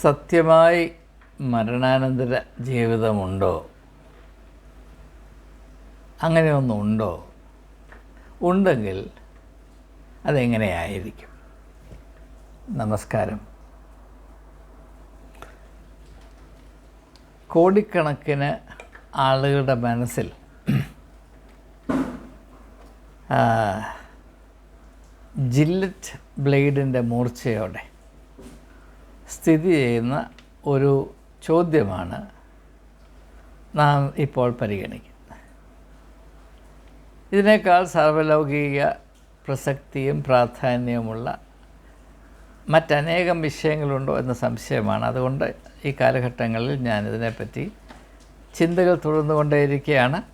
സത്യമായി മരണാനന്തര ജീവിതമുണ്ടോ? അങ്ങനെയൊന്നുണ്ടോ? ഉണ്ടെങ്കിൽ അതെങ്ങനെയായിരിക്കും? നമസ്കാരം. കോടിക്കണക്കിന് ആളുകളുടെ മനസ്സിൽ ജില്ലറ്റ് ബ്ലേഡിന്റെ മൂർച്ചയോടെ സ്ഥിതി ചെയ്യുന്ന ഒരു ചോദ്യമാണ് നാം ഇപ്പോൾ പരിഗണിക്കുന്നത്. ഇതിനേക്കാൾ സർവലൗകിക പ്രസക്തിയും പ്രാധാന്യവുമുള്ള മറ്റനേകം വിഷയങ്ങളുണ്ടോ എന്ന സംശയമാണ്. അതുകൊണ്ട് ഈ കാലഘട്ടങ്ങളിൽ ഞാനിതിനെപ്പറ്റി ചിന്തകൾ തുടർന്നുകൊണ്ടേയിരിക്കുകയാണ്.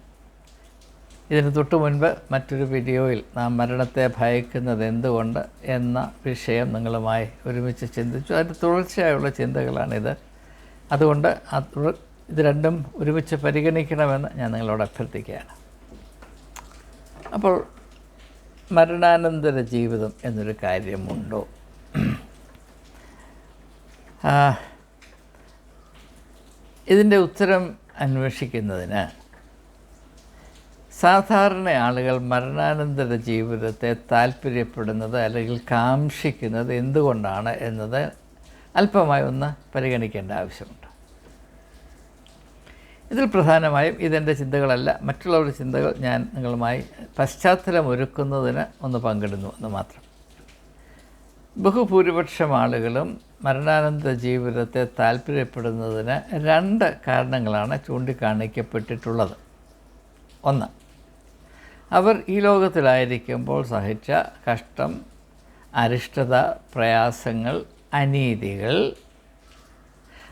ഇതിന് തൊട്ടു മുൻപ് മറ്റൊരു വീഡിയോയിൽ നാം മരണത്തെ ഭയക്കുന്നത് എന്തുകൊണ്ട് എന്ന വിഷയം നിങ്ങളുമായി ഒരുമിച്ച് ചിന്തിച്ചു. അതിന്റെ തുടർച്ചയായുള്ള ചിന്തകളാണിത്. അതുകൊണ്ട് ഇത് രണ്ടും ഒരുമിച്ച് പരിഗണിക്കണമെന്ന് ഞാൻ നിങ്ങളോട് അഭ്യർത്ഥിക്കുകയാണ്. അപ്പോൾ മരണാനന്തര ജീവിതം എന്നൊരു കാര്യമുണ്ടോ? ഇതിന്റെ ഉത്തരം അന്വേഷിക്കുന്നതിന് സാധാരണ ആളുകൾ മരണാനന്തര ജീവിതത്തെ താല്പര്യപ്പെടുന്നത് അല്ലെങ്കിൽ കാക്ഷിക്കുന്നത് എന്തുകൊണ്ടാണ് എന്നത് അല്പമായി ഒന്ന് പരിഗണിക്കേണ്ട ആവശ്യമുണ്ട്. ഇതിൽ പ്രധാനമായും ഇതെന്റെ ചിന്തകളല്ല മറ്റുള്ളവരുടെ ചിന്തകൾ ഞാൻ നിങ്ങളുമായി പശ്ചാത്തലം ഒരുക്കുന്നതിന് ഒന്ന് പങ്കിടുന്നു എന്ന് മാത്രം. ബഹുഭൂരിപക്ഷം ആളുകളും മരണാനന്തര ജീവിതത്തെ താല്പര്യപ്പെടുന്നതിന് രണ്ട് കാരണങ്ങളാണ് ചൂണ്ടിക്കാണിക്കപ്പെട്ടിട്ടുള്ളത്. ഒന്ന് അവർ ഈ ലോകത്തിലായിരിക്കുമ്പോൾ സഹിച്ച കഷ്ടം അരിഷ്ടത പ്രയാസങ്ങൾ അനീതികൾ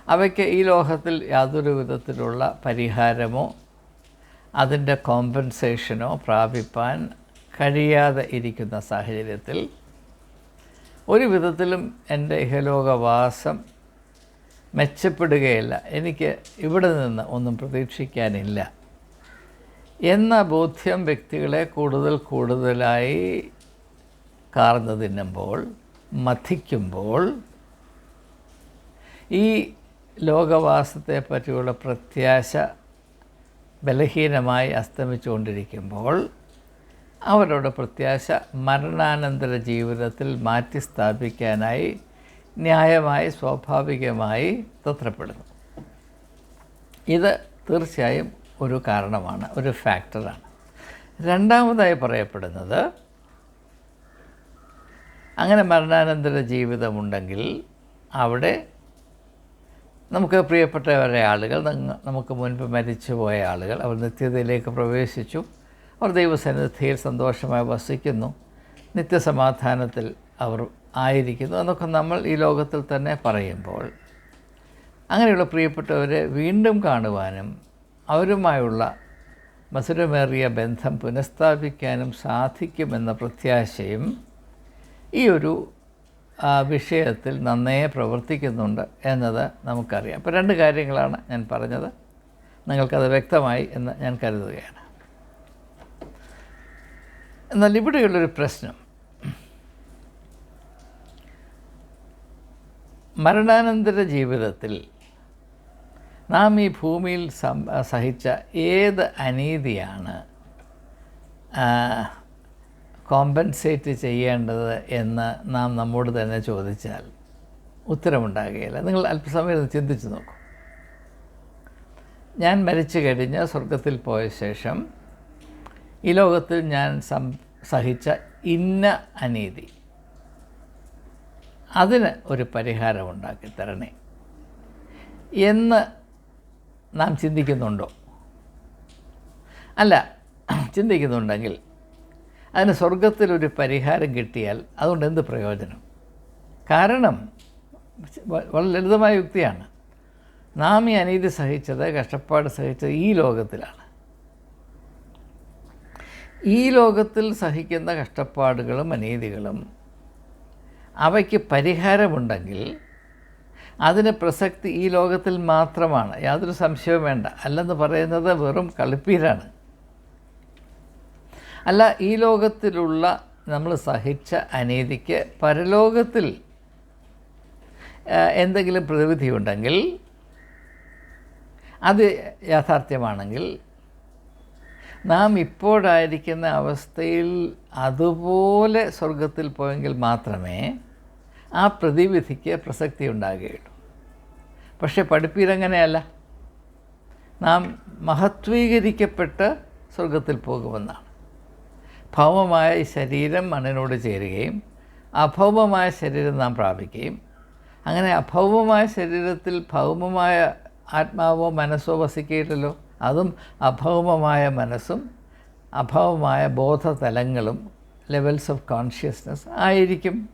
അവയ്ക്ക് ഈ ലോകത്തിൽ യാതൊരു വിധത്തിലുള്ള പരിഹാരമോ അതിന്റെ കോമ്പൻസേഷനോ പ്രാപിപ്പാൻ കഴിയാതെ ഇരിക്കുന്ന സാഹചര്യത്തിൽ ഒരു വിധത്തിലും എന്റെ ഇഹലോകവാസം മെച്ചപ്പെടുകയില്ല. എനിക്ക് ഇവിടെ നിന്ന് ഒന്നും പ്രതീക്ഷിക്കാനില്ല. എന്ന ബോധ്യം വ്യക്തികളെ കൂടുതൽ കൂടുതലായി കാർന്നു തിന്നുമ്പോൾ മഥിക്കുമ്പോൾ ഈ ലോകവാസത്തെ പറ്റിയുള്ള പ്രത്യാശ ബലഹീനമായി അസ്തമിച്ചുകൊണ്ടിരിക്കുമ്പോൾ അവരുടെ പ്രത്യാശ മരണാനന്തര ജീവിതത്തിൽ മാറ്റി സ്ഥാപിക്കാനായി ന്യായമായി സ്വാഭാവികമായി തത്രപ്പെടുന്നു. ഇത് തീർച്ചയായും ഒരു കാരണമാണ് ഒരു ഫാക്ടറാണ്. രണ്ടാമതായി പറയപ്പെടുന്നത് അങ്ങനെ മരണാനന്തര ജീവിതമുണ്ടെങ്കിൽ അവിടെ നമുക്ക് പ്രിയപ്പെട്ടവരെ ആളുകൾ നമുക്ക് മുൻപ് മരിച്ചുപോയ ആളുകൾ അവർ നിത്യതയിലേക്ക് പ്രവേശിച്ചു. അവർ ദൈവസന്നിധിയിൽ സന്തോഷമായി വസിക്കുന്നു. നിത്യസമാധാനത്തിൽ അവർ ആയിരിക്കുന്നു എന്നൊക്കെ നമ്മൾ ഈ ലോകത്തിൽ തന്നെ പറയുമ്പോൾ അങ്ങനെയുള്ള പ്രിയപ്പെട്ടവരെ വീണ്ടും കാണുവാനും അവരുമായുള്ള മധുരമേറിയ ബന്ധം പുനഃസ്ഥാപിക്കാനും സാധിക്കുമെന്ന പ്രത്യാശയും ഈ ഒരു വിഷയത്തിൽ നന്നേ പ്രവർത്തിക്കുന്നുണ്ട് എന്നത് നമുക്കറിയാം. അപ്പോൾ രണ്ട് കാര്യങ്ങളാണ് ഞാൻ പറഞ്ഞത്. നിങ്ങൾക്കത് വ്യക്തമായി എന്ന് ഞാൻ കരുതുകയാണ്. എന്നാൽ ഇവിടെയുള്ളൊരു പ്രശ്നം. മരണാനന്തര ജീവിതത്തിൽ നാം ഈ ഭൂമിയിൽ സഹിച്ച ഏത് അനീതിയാണ് കോമ്പൻസേറ്റ് ചെയ്യേണ്ടത് എന്ന് നാം നമ്മോട് തന്നെ ചോദിച്ചാൽ ഉത്തരമുണ്ടാകുകയില്ല. നിങ്ങൾ അല്പസമയം ചിന്തിച്ചു ചിന്തിച്ച് നോക്കൂ. ഞാൻ മരിച്ചു കഴിഞ്ഞ് സ്വർഗത്തിൽ പോയ ശേഷം ഈ ലോകത്തിൽ ഞാൻ സം സഹിച്ച ഇന്ന അനീതി അതിന് ഒരു പരിഹാരം ഉണ്ടാക്കി തരണേ എന്ന് നാം ചിന്തിക്കുന്നുണ്ടോ? അല്ല ചിന്തിക്കുന്നുണ്ടെങ്കിൽ അതിന് സ്വർഗത്തിലൊരു പരിഹാരം കിട്ടിയാൽ അതുകൊണ്ട് എന്ത് പ്രയോജനം? കാരണം വളരെ ലളിതമായ യുക്തിയാണ്. നാം ഈ അനീതി സഹിച്ചത് കഷ്ടപ്പാട് സഹിച്ചത് ഈ ലോകത്തിലാണ്. ഈ ലോകത്തിൽ സഹിക്കുന്ന കഷ്ടപ്പാടുകളും അനീതികളും അവയ്ക്ക് പരിഹാരമുണ്ടെങ്കിൽ അതിന് പ്രസക്തി ഈ ലോകത്തിൽ മാത്രമാണ്. യാതൊരു സംശയവും വേണ്ട. അല്ലെന്ന് പറയുന്നത് വെറും കളിപ്പീരാണ്. അല്ല ഈ ലോകത്തിലുള്ള നമ്മൾ സഹിച്ച അനീതിക്ക് പരലോകത്തിൽ എന്തെങ്കിലും പ്രതിവിധി ഉണ്ടെങ്കിൽ അത് യാഥാർത്ഥ്യമാണെങ്കിൽ നാം ഇപ്പോഴായിരിക്കുന്ന അവസ്ഥയിൽ അതുപോലെ സ്വർഗത്തിൽ പോയെങ്കിൽ മാത്രമേ ആ പ്രതിവിധിക്ക് പ്രസക്തി ഉണ്ടാകുകയുള്ളൂ പക്ഷേ പഠിപ്പീരങ്ങനെയല്ല. നാം മഹത്വീകരിക്കപ്പെട്ട് സ്വർഗത്തിൽ പോകുമെന്നാണ്. ഭൗമമായ ഈ ശരീരം മണ്ണിനോട് ചേരുകയും അഭൗമമായ ശരീരം നാം പ്രാപിക്കുകയും അങ്ങനെ അഭൗമമായ ശരീരത്തിൽ ഭൗമമായ ആത്മാവോ മനസ്സോ വസിക്കുകയില്ലല്ലോ. അതും അഭൗമമായ മനസ്സും അഭൗമമായ ബോധതലങ്ങളും ലെവൽസ് ഓഫ് കോൺഷ്യസ്നസ് ആയിരിക്കും.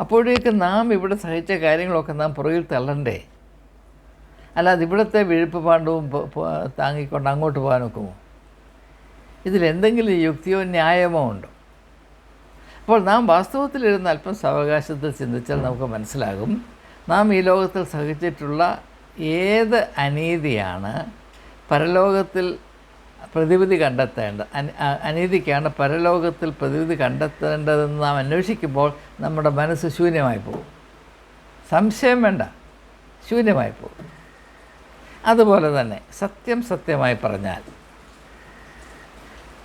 അപ്പോഴേക്ക് നാം ഇവിടെ സഹിച്ച കാര്യങ്ങളൊക്കെ നാം പുറകിൽ തള്ളണ്ടേ? അല്ലാതെ ഇവിടുത്തെ വിഴുപ്പ് പാണ്ഡവും താങ്ങിക്കൊണ്ട് അങ്ങോട്ട് പോകാൻ ഒക്കുമോ ഇതിലെന്തെങ്കിലും യുക്തിയോ ന്യായമോ ഉണ്ടോ? അപ്പോൾ നാം വാസ്തവത്തിലിരുന്ന് അല്പം സാവകാശത്തിൽ ചിന്തിച്ചാൽ നമുക്ക് മനസ്സിലാകും. നാം ഈ ലോകത്തിൽ സഹിച്ചിട്ടുള്ള ഏത് അനീതിയാണ് പരലോകത്തിൽ പ്രതിവിധി കണ്ടെത്തേണ്ട. അന- അ- അനീതിക്കാണ് പരലോകത്തിൽ പ്രതിവിധി കണ്ടെത്തേണ്ടതെന്ന് നാം അന്വേഷിക്കുമ്പോൾ നമ്മുടെ മനസ്സ് ശൂന്യമായി പോകും. സംശയം വേണ്ട. ശൂന്യമായി പോകും. അതുപോലെ തന്നെ സത്യം സത്യമായി പറഞ്ഞാൽ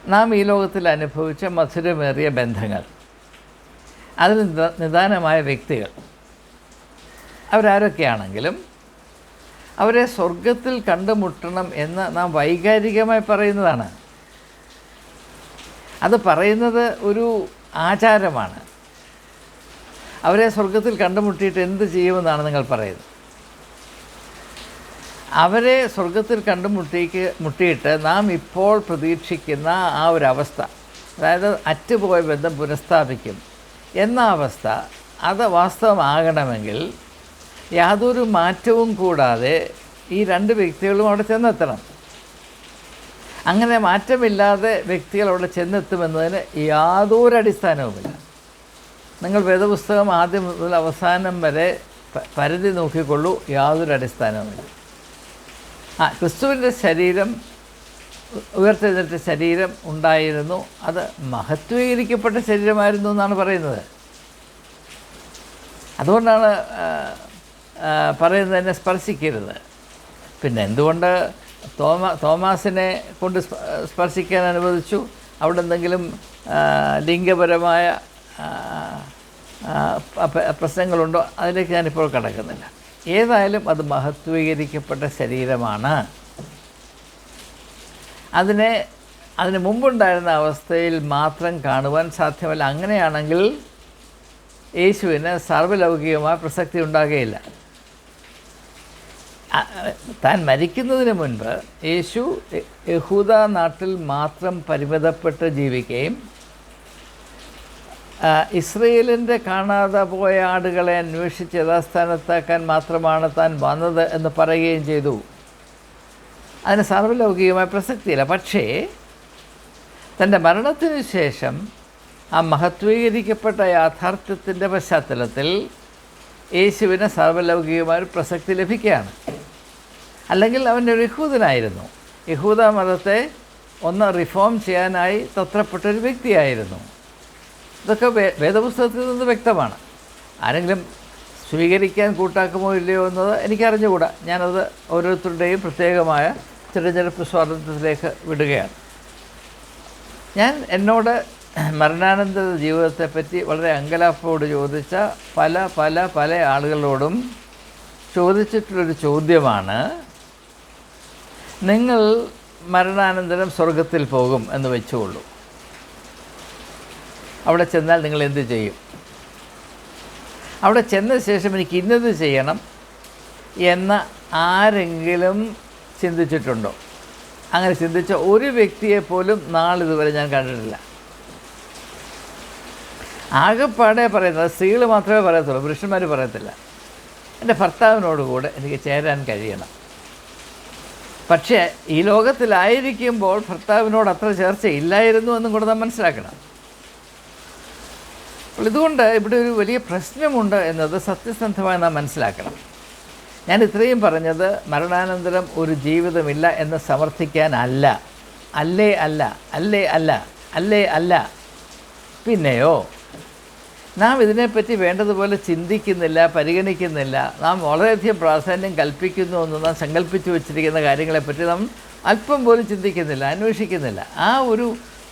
നാം ഈ ലോകത്തിൽ അനുഭവിച്ച മധുരമേറിയ ബന്ധങ്ങൾ അതിൽ നിദ- നിദാനമായ വ്യക്തികൾ അവരാരൊക്കെയാണെങ്കിലും അവരെ സ്വർഗത്തിൽ കണ്ടുമുട്ടണം എന്ന് നാം വൈകാരികമായി പറയുന്നതാണ്. അത് പറയുന്നത് ഒരു ആചാരമാണ്. അവരെ സ്വർഗത്തിൽ കണ്ടുമുട്ടിയിട്ട് എന്ത് ചെയ്യുമെന്നാണ് നിങ്ങൾ പറയുന്നത്. അവരെ സ്വർഗത്തിൽ കണ്ടുമുട്ടിക്ക് മുട്ടിയിട്ട് നാം ഇപ്പോൾ പ്രതീക്ഷിക്കുന്ന ആ ഒരു അവസ്ഥ അതായത് അറ്റുപോയ ബന്ധം പുനഃസ്ഥാപിക്കും എന്ന അവസ്ഥ അത് വാസ്തവമാകണമെങ്കിൽ യാതൊരു മാറ്റവും കൂടാതെ ഈ രണ്ട് വ്യക്തികളും അവിടെ ചെന്നെത്തണം. അങ്ങനെ മാറ്റമില്ലാതെ വ്യക്തികൾ അവിടെ ചെന്നെത്തുമെന്നതിന് യാതൊരു അടിസ്ഥാനവുമില്ല. നിങ്ങൾ വേദപുസ്തകം ആദ്യം മുതൽ അവസാനം വരെ പരിധി നോക്കിക്കൊള്ളൂ യാതൊരു അടിസ്ഥാനവുമില്ല. ആ ക്രിസ്തുവിന്റെ ശരീരം ഉയർത്തെഴുന്നേറ്റ ശരീരം ഉണ്ടായിരുന്നു. അത് മഹത്വീകരിക്കപ്പെട്ട ശരീരമായിരുന്നു എന്നാണ് പറയുന്നത്. അതുകൊണ്ടാണ് പറയുന്നത് എന്നെ സ്പർശിക്കരുത്. പിന്നെ എന്തുകൊണ്ട് തോമ തോമാസിനെ കൊണ്ട് സ്പർശിക്കാൻ അനുവദിച്ചു? അവിടെ എന്തെങ്കിലും ലിംഗപരമായ പ്രശ്നങ്ങളുണ്ടോ? അതിലേക്ക് ഞാനിപ്പോൾ കടക്കുന്നില്ല. ഏതായാലും അത് മഹത്വീകരിക്കപ്പെട്ട ശരീരമാണ്. അതിനെ അതിന് മുമ്പുണ്ടായിരുന്ന അവസ്ഥയിൽ മാത്രം കാണുവാൻ സാധ്യമല്ല. അങ്ങനെയാണെങ്കിൽ യേശുവിന് സർവലൗകികമായ പ്രസക്തി ഉണ്ടാകുകയില്ല. താൻ മരിക്കുന്നതിന് മുൻപ് യേശു യഹൂദ നാട്ടിൽ മാത്രം പരിമിതപ്പെട്ട് ജീവിക്കുകയും ഇസ്രയേലിന്റെ കാണാതെ പോയ ആടുകളെ അന്വേഷിച്ച് യഥാസ്ഥാനത്താക്കാൻ മാത്രമാണ് താൻ വന്നത് എന്ന് പറയുകയും ചെയ്തു. അതിന് സർവലൗകികമായ പ്രസക്തിയില്ല. പക്ഷേ തന്റെ മരണത്തിന് ശേഷം ആ മഹത്വീകരിക്കപ്പെട്ട യാഥാർത്ഥ്യത്തിന്റെ പശ്ചാത്തലത്തിൽ യേശുവിന് സർവലൗകികമായ ഒരു പ്രസക്തി ലഭിക്കുകയാണ്. അല്ലെങ്കിൽ അവൻ ഒരു യഹൂദനായിരുന്നു. യഹൂദ മതത്തെ ഒന്ന് റിഫോം ചെയ്യാനായി തത്രപ്പെട്ടൊരു വ്യക്തിയായിരുന്നു. ഇതൊക്കെ വേദപുസ്തകത്തിൽ നിന്ന് വ്യക്തമാണ്. ആരെങ്കിലും സ്വീകരിക്കാൻ കൂട്ടാക്കുമോ ഇല്ലയോ എന്നത് എനിക്കറിഞ്ഞുകൂടാ. ഞാനത് ഓരോരുത്തരുടെയും പ്രത്യേകമായ തിരഞ്ഞെടുപ്പ് സ്വാതന്ത്ര്യത്തിലേക്ക് വിടുകയാണ്. ഞാൻ എന്നോട് മരണാനന്തര ജീവിതത്തെപ്പറ്റി വളരെ അങ്കലാപ്പോട് ചോദിച്ച പല പല പല ആളുകളോടും ചോദിച്ചിട്ടുള്ളൊരു ചോദ്യമാണ് നിങ്ങൾ മരണാനന്തരം സ്വർഗത്തിൽ പോകും എന്ന് വെച്ചുകൊള്ളൂ. അവിടെ ചെന്നാൽ നിങ്ങൾ എന്ത് ചെയ്യും? അവിടെ ചെന്ന ശേഷം എനിക്ക് ഇന്നത് ചെയ്യണം എന്ന് ആരെങ്കിലും ചിന്തിച്ചിട്ടുണ്ടോ? അങ്ങനെ ചിന്തിച്ച ഒരു വ്യക്തിയെ പോലും നാളിതുവരെ ഞാൻ കണ്ടിട്ടില്ല. ആകെപ്പാടെ പറയുന്നത് സ്ത്രീകൾ മാത്രമേ പറയത്തുള്ളൂ പുരുഷന്മാർ പറയത്തില്ല. എന്റെ ഭർത്താവിനോട് കൂടെ എനിക്ക് ചേരാൻ കഴിയണം. പക്ഷേ ഈ ലോകത്തിലായിരിക്കുമ്പോൾ ഭർത്താവിനോട് അത്ര ചേർച്ച ഇല്ലായിരുന്നു എന്നും കൂടെ നാം മനസ്സിലാക്കണം. അപ്പോൾ ഇതുകൊണ്ട് ഇവിടെ ഒരു വലിയ പ്രശ്നമുണ്ട് എന്നത് സത്യസന്ധമായി നാം മനസ്സിലാക്കണം. ഞാൻ ഇത്രയും പറഞ്ഞത് മരണാനന്തരം ഒരു ജീവിതമില്ല എന്ന് സമർത്ഥിക്കാനല്ല അല്ലേ അല്ല അല്ലേ അല്ല അല്ലേ അല്ല. പിന്നെയോ? നാം ഇതിനെപ്പറ്റി വേണ്ടതുപോലെ ചിന്തിക്കുന്നില്ല പരിഗണിക്കുന്നില്ല. നാം വളരെയധികം പ്രാധാന്യം കൽപ്പിക്കുന്നു എന്ന് നാം സങ്കല്പിച്ചു വച്ചിരിക്കുന്ന കാര്യങ്ങളെപ്പറ്റി നാം അല്പം പോലും ചിന്തിക്കുന്നില്ല അന്വേഷിക്കുന്നില്ല. ആ ഒരു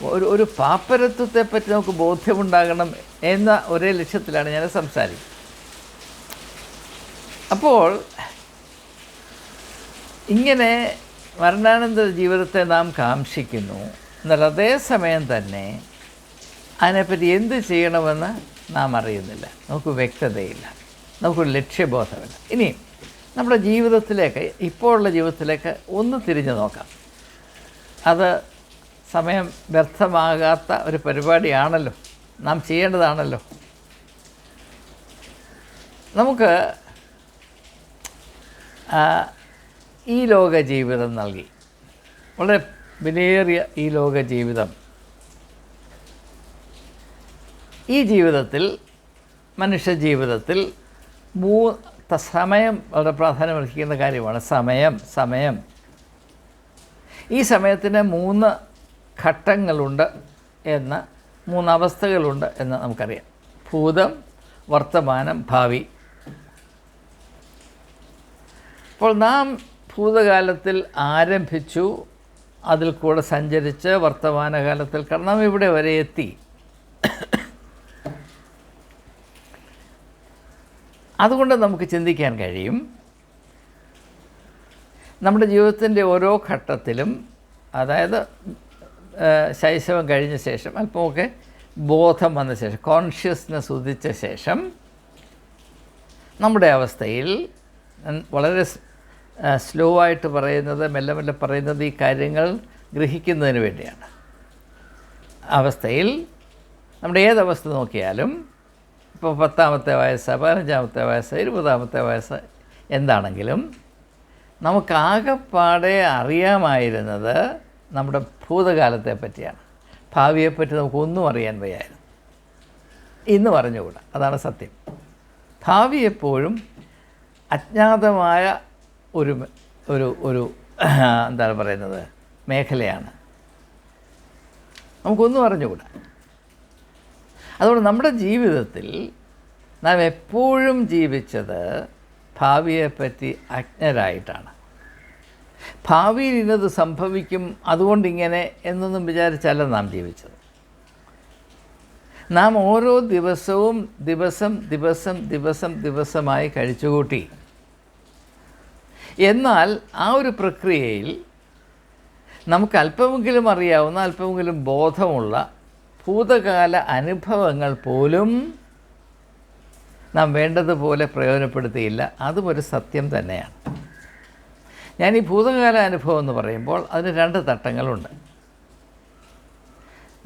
ഒരു ഒരു പാപ്പരത്വത്തെപ്പറ്റി നമുക്ക് ബോധ്യമുണ്ടാകണം എന്ന ഒരേ ലക്ഷ്യത്തിലാണ് ഞാൻ സംസാരിക്കുന്നത്. അപ്പോൾ ഇങ്ങനെ മരണാനന്തര ജീവിതത്തെ നാം കാംക്ഷിക്കുന്നു. എന്നാൽ അതേസമയം തന്നെ അതിനെപ്പറ്റി എന്ത് ചെയ്യണമെന്ന് നാം അറിയുന്നില്ല. നമുക്ക് വ്യക്തതയില്ല. നമുക്കൊരു ലക്ഷ്യബോധമില്ല. ഇനി നമ്മുടെ ജീവിതത്തിലേക്ക് ഇപ്പോഴുള്ള ജീവിതത്തിലേക്ക് ഒന്ന് തിരിഞ്ഞു നോക്കാം. അത് സമയം വ്യർത്ഥമാകാത്ത ഒരു പരിപാടിയാണല്ലോ. നാം ചെയ്യേണ്ടതാണല്ലോ. നമുക്ക് ഈ ലോക ജീവിതം നൽകി. വളരെ വിലയേറിയ ഈ ലോക ജീവിതം ഈ ജീവിതത്തിൽ മനുഷ്യ ജീവിതത്തിൽ മൂ സമയം വളരെ പ്രാധാന്യമർഹിക്കുന്ന കാര്യമാണ്. സമയം സമയം. ഈ സമയത്തിന് മൂന്ന് ഘട്ടങ്ങളുണ്ട് എന്ന് മൂന്ന് അവസ്ഥകളുണ്ട് എന്ന് നമുക്കറിയാം. ഭൂതം വർത്തമാനം ഭാവി. അപ്പോൾ നാം ഭൂതകാലത്തിൽ ആരംഭിച്ചു അതിൽ കൂടെ സഞ്ചരിച്ച് വർത്തമാനകാലത്തിൽ കാരണം ഇവിടെ വരെ എത്തി. അതുകൊണ്ട് നമുക്ക് ചിന്തിക്കാൻ കഴിയും. നമ്മുടെ ജീവിതത്തിന്റെ ഓരോ ഘട്ടത്തിലും അതായത് ശൈശവം കഴിഞ്ഞ ശേഷം അല്പമൊക്കെ ബോധം വന്ന ശേഷം കോൺഷ്യസ്നെസ് ഉദിച്ച ശേഷം നമ്മുടെ അവസ്ഥയിൽ വളരെ സ്ലോ ആയിട്ട് പറയുന്നത് മെല്ലെ മെല്ലെ പറയുന്നത് ഈ കാര്യങ്ങൾ ഗ്രഹിക്കുന്നതിന് വേണ്ടിയാണ്. അവസ്ഥയിൽ നമ്മുടെ ഏതവസ്ഥ നോക്കിയാലും ഇപ്പോൾ പത്താമത്തെ വയസ്സ് പതിനഞ്ചാമത്തെ വയസ്സ് ഇരുപതാമത്തെ വയസ്സ്. എന്താണെങ്കിലും നമുക്കാകെപ്പാടെ അറിയാമായിരുന്നത് നമ്മുടെ ഭൂതകാലത്തെ പറ്റിയാണ്. ഭാവിയെപ്പറ്റി നമുക്കൊന്നും അറിയാൻ വയ്യായിരുന്നു. ഇന്ന് പറഞ്ഞുകൂടാ അതാണ് സത്യം. ഭാവി എപ്പോഴും അജ്ഞാതമായ ഒരു ഒരു ഒരു എന്താണ് പറയുന്നത് മേഖലയാണ്. നമുക്കൊന്നും അറിഞ്ഞുകൂടാ. അതുകൊണ്ട് നമ്മുടെ ജീവിതത്തിൽ നാം എപ്പോഴും ജീവിച്ചത് ഭാവിയെപ്പറ്റി അജ്ഞരായിട്ടാണ്. ഭാവിയിൽ ഇന്നത് സംഭവിക്കും അതുകൊണ്ടിങ്ങനെ എന്നൊന്നും വിചാരിച്ചല്ല നാം ജീവിച്ചത്. നാം ഓരോ ദിവസവും ദിവസം ദിവസം ദിവസം ദിവസമായി കഴിച്ചുകൂട്ടി. എന്നാൽ ആ ഒരു പ്രക്രിയയിൽ നമുക്ക് അല്പമെങ്കിലും അറിയാവുന്ന അല്പമെങ്കിലും ബോധമുള്ള ഭൂതകാല അനുഭവങ്ങൾ പോലും നാം വേണ്ടതുപോലെ പ്രയോജനപ്പെടുത്തിയില്ല. അതും ഒരു സത്യം തന്നെയാണ്. ഞാൻ ഈ ഭൂതകാല അനുഭവം എന്ന് പറയുമ്പോൾ അതിന് രണ്ട് തട്ടങ്ങളുണ്ട്.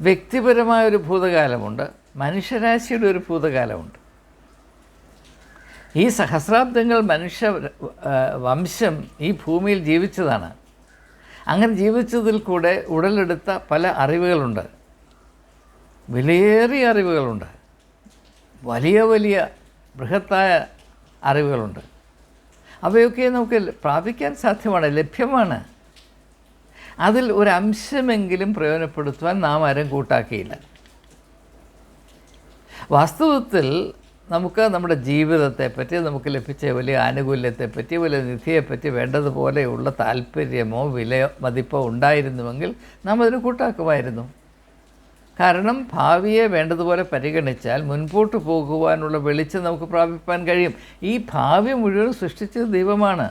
വ്യക്തിപരമായ ഒരു ഭൂതകാലമുണ്ട് മനുഷ്യരാശിയുടെ ഒരു ഭൂതകാലമുണ്ട്. ഈ സഹസ്രാബ്ദങ്ങൾ മനുഷ്യ വംശം ഈ ഭൂമിയിൽ ജീവിച്ചതാണ്. അങ്ങനെ ജീവിച്ചതിൽ കൂടെ ഉടലെടുത്ത പല അറിവുകളുണ്ട്. വിലയേറിയ അറിവുകളുണ്ട്. വലിയ വലിയ ബൃഹത്തായ അറിവുകളുണ്ട്. അവയൊക്കെ നമുക്ക് പ്രാപിക്കാൻ സാധ്യമാണ് ലഭ്യമാണ്. അതിൽ ഒരു അംശമെങ്കിലും പ്രയോജനപ്പെടുത്തുവാൻ നാം ആരും കൂട്ടാക്കിയില്ല. വാസ്തവത്തിൽ നമുക്ക് നമ്മുടെ ജീവിതത്തെപ്പറ്റി നമുക്ക് ലഭിച്ച വലിയ ആനുകൂല്യത്തെപ്പറ്റി വലിയ നിധിയെപ്പറ്റി വേണ്ടതുപോലെയുള്ള താല്പര്യമോ വിലയോ മതിപ്പോ ഉണ്ടായിരുന്നുവെങ്കിൽ നാം അതിന് കൂട്ടാക്കുമായിരുന്നു. കാരണം ഭാവിയെ വേണ്ടതുപോലെ പരിഗണിച്ചാൽ മുൻപോട്ട് പോകുവാനുള്ള വെളിച്ചം നമുക്ക് പ്രാപിപ്പാൻ കഴിയും. ഈ ഭാവി മുഴുവൻ സൃഷ്ടിച്ചത് ദൈവമാണ്.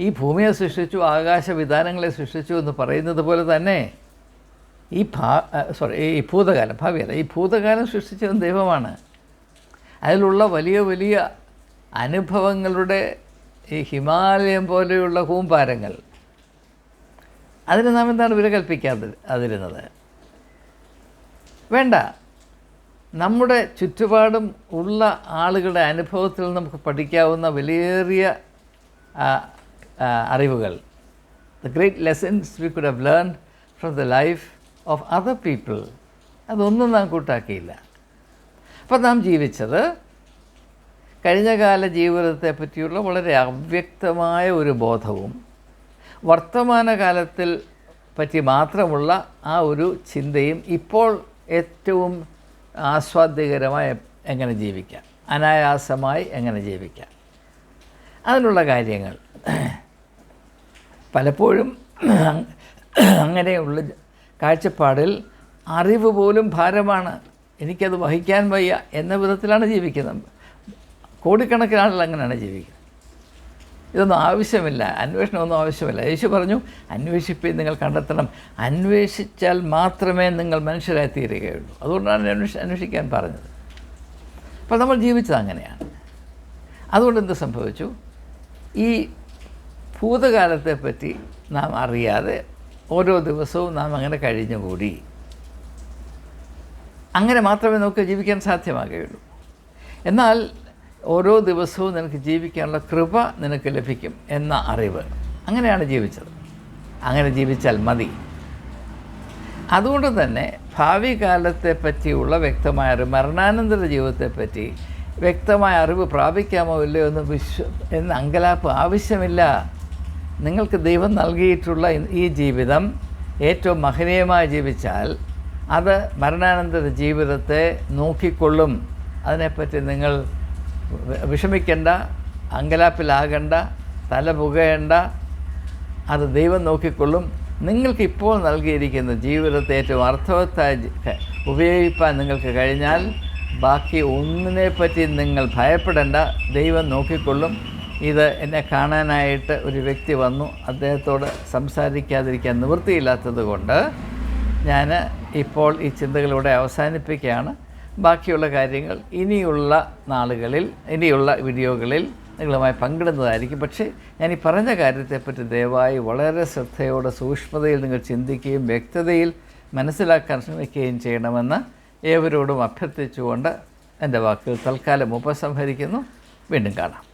ഈ ഭൂമിയെ സൃഷ്ടിച്ചു ആകാശവിധാനങ്ങളെ സൃഷ്ടിച്ചു എന്ന് പറയുന്നത് പോലെ തന്നെ ഈ ഭാ സോറി ഈ ഭൂതകാലം ഭാവിയല്ല ഈ ഭൂതകാലം സൃഷ്ടിച്ചത് ദൈവമാണ്. അതിലുള്ള വലിയ വലിയ അനുഭവങ്ങളുടെ ഈ ഹിമാലയം പോലെയുള്ള കൂമ്പാരങ്ങൾ അതിന് നാം എന്താണ് വില കൽപ്പിക്കാതെ അതിരുന്നത് വേണ്ട. നമ്മുടെ ചുറ്റുപാടും ഉള്ള ആളുകളുടെ അനുഭവത്തിൽ നമുക്ക് പഠിക്കാവുന്ന വിലയേറിയ അറിവുകൾ. The great lessons we could have learn from the life of other people അതൊന്നും നാം കൂട്ടാക്കിയില്ല. അപ്പം നാം ജീവിച്ചത് കഴിഞ്ഞകാല ജീവിതത്തെ പറ്റിയുള്ള വളരെ അവ്യക്തമായ ഒരു ബോധവും വർത്തമാനകാലത്തിൽ പറ്റി മാത്രമുള്ള ആ ഒരു ചിന്തയും ഇപ്പോൾ ഏറ്റവും ആസ്വാദ്യകരമായി എങ്ങനെ ജീവിക്കാം? അനായാസമായി എങ്ങനെ ജീവിക്കാം? അതിനുള്ള കാര്യങ്ങൾ. പലപ്പോഴും അങ്ങനെയുള്ള കാഴ്ചപ്പാടിൽ അറിവ് പോലും ഭാരമാണ്. എനിക്കത് വഹിക്കാൻ വയ്യ എന്ന വിധത്തിലാണ് ജീവിക്കുന്നത്. കോടിക്കണക്കിന് ആളുകൾ അങ്ങനെയാണ് ജീവിക്കുന്നത്. ഇതൊന്നും ആവശ്യമില്ല അന്വേഷണമൊന്നും ആവശ്യമില്ല. യേശു പറഞ്ഞു അന്വേഷിപ്പി നിങ്ങൾ കണ്ടെത്തണം. അന്വേഷിച്ചാൽ മാത്രമേ നിങ്ങൾ മനുഷ്യരായി തീരുകയുള്ളൂ. അതുകൊണ്ടാണ് അന്വേഷ അന്വേഷിക്കാൻ പറഞ്ഞത്. അപ്പോൾ നമ്മൾ ജീവിച്ചത് അങ്ങനെയാണ്. അതുകൊണ്ട് എന്ത് സംഭവിച്ചു? ഈ ഭൂതകാലത്തെ പറ്റി നാം അറിയാതെ ഓരോ ദിവസവും നാം അങ്ങനെ കഴിഞ്ഞുകൂടി. അങ്ങനെ മാത്രമേ നമുക്ക് ജീവിക്കാൻ സാധ്യമാകുകയുള്ളൂ. എന്നാൽ ഓരോ ദിവസവും നിനക്ക് ജീവിക്കാനുള്ള കൃപ നിനക്ക് ലഭിക്കും എന്ന അറിവ്. അങ്ങനെയാണ് ജീവിച്ചത്. അങ്ങനെ ജീവിച്ചാൽ മതി. അതുകൊണ്ട് തന്നെ ഭാവി കാലത്തെ പറ്റിയുള്ള വ്യക്തമായ അറിവ് മരണാനന്തര ജീവിതത്തെപ്പറ്റി വ്യക്തമായ അറിവ് പ്രാപിക്കാമോ ഇല്ലയോ എന്ന് വിശ്വ എന്ന് അങ്കലാപ്പ് ആവശ്യമില്ല. നിങ്ങൾക്ക് ദൈവം നൽകിയിട്ടുള്ള ഈ ജീവിതം ഏറ്റവും മഹനീയമായി ജീവിച്ചാൽ അത് മരണാനന്തര ജീവിതത്തെ നോക്കിക്കൊള്ളും. അതിനെപ്പറ്റി നിങ്ങൾ വിഷമിക്കേണ്ട അങ്കലാപ്പിലാകണ്ട തല പുകയേണ്ട. അത് ദൈവം നോക്കിക്കൊള്ളും. നിങ്ങൾക്ക് ഇപ്പോൾ നൽകിയിരിക്കുന്ന ജീവിതത്തെ ഏറ്റവും അർത്ഥവത്തായി ഉപയോഗിക്കാൻ നിങ്ങൾക്ക് കഴിഞ്ഞാൽ ബാക്കി ഒന്നിനെ പറ്റി നിങ്ങൾ ഭയപ്പെടേണ്ട. ദൈവം നോക്കിക്കൊള്ളും. ഇത് എന്നെ കാണാനായിട്ട് ഒരു വ്യക്തി വന്നു. അദ്ദേഹത്തോട് സംസാരിക്കാതിരിക്കാൻ നിവൃത്തിയില്ലാത്തത് കൊണ്ട് ഞാൻ ഇപ്പോൾ ഈ ചിന്തകളിലൂടെ അവസാനിപ്പിക്കുകയാണ്. ബാക്കിയുള്ള കാര്യങ്ങൾ ഇനിയുള്ള നാളുകളിൽ ഇനിയുള്ള വീഡിയോകളിൽ നിങ്ങളുമായി പങ്കിടുന്നതായിരിക്കും. പക്ഷേ ഞാൻ ഈ പറഞ്ഞ കാര്യത്തെപ്പറ്റി ദയവായി വളരെ ശ്രദ്ധയോടെ സൂക്ഷ്മതയിൽ നിങ്ങൾ ചിന്തിക്കുകയും വ്യക്തതയിൽ മനസ്സിലാക്കാൻ ശ്രമിക്കുകയും ചെയ്യണമെന്ന് ഏവരോടും അഭ്യർത്ഥിച്ചുകൊണ്ട് എന്റെ വാക്കുകൾ തൽക്കാലം ഉപസംഹരിക്കുന്നു. വീണ്ടും കാണാം.